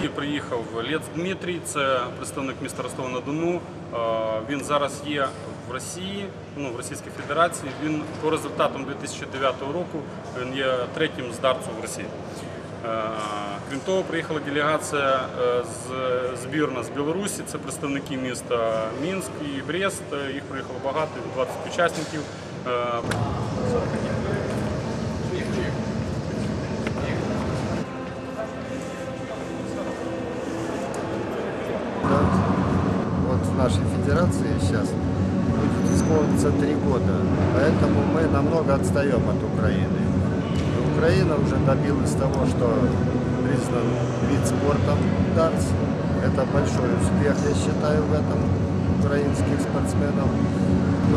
Росії приїхав Лєц Дмитрій, це представник міста Ростова на Дону. Е, Він зараз є в Росії, ну в Російській Федерації. Він по результатам 2009 року він є третім з дарцу в Росії. Е, Крім того, приїхала делегація е, з збірна з Білорусі. Це представники міста Мінськ і Брест. Їх приїхало багато, 20 учасників. Да. Вот в нашей федерации сейчас будет исполниться три года, поэтому мы намного отстаем от Украины. И Украина уже добилась того, что признан вид спорта дартс. Это большой успех, я считаю, в этом украинских спортсменов.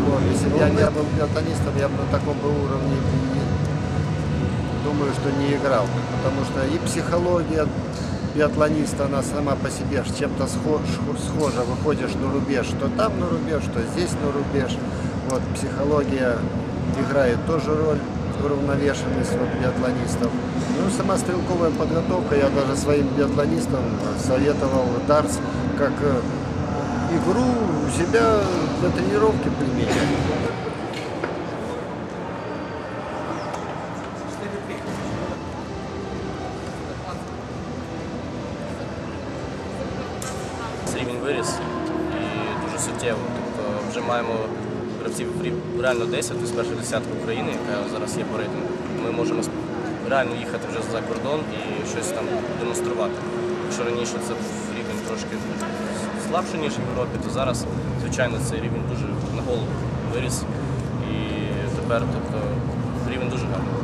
Вот. Если бы я не был биатлонистом, я бы на таком бы уровне не- думаю, что не играл. Потому что и психология биатлониста, она сама по себе чем-то схо- схо- схожа. Выходишь на рубеж, что там на рубеж, что здесь на рубеж. Вот психология играет тоже роль уравновешенность вот, биатлонистов. Ну, сама стрелковая подготовка, я даже своим биатлонистам советовал дартс как э, игру у себя для тренировки применять. Рівень виріс і дуже суттєво. Тобто вже маємо гравців реально 10, тобто перша десятка України, яка зараз є по рейтингу. Ми можемо реально їхати вже за кордон і щось там демонструвати. Якщо раніше це був рівень трошки слабший, ніж в Європі, то зараз, звичайно, цей рівень дуже на голову виріс. І тепер тобто, рівень дуже гарний.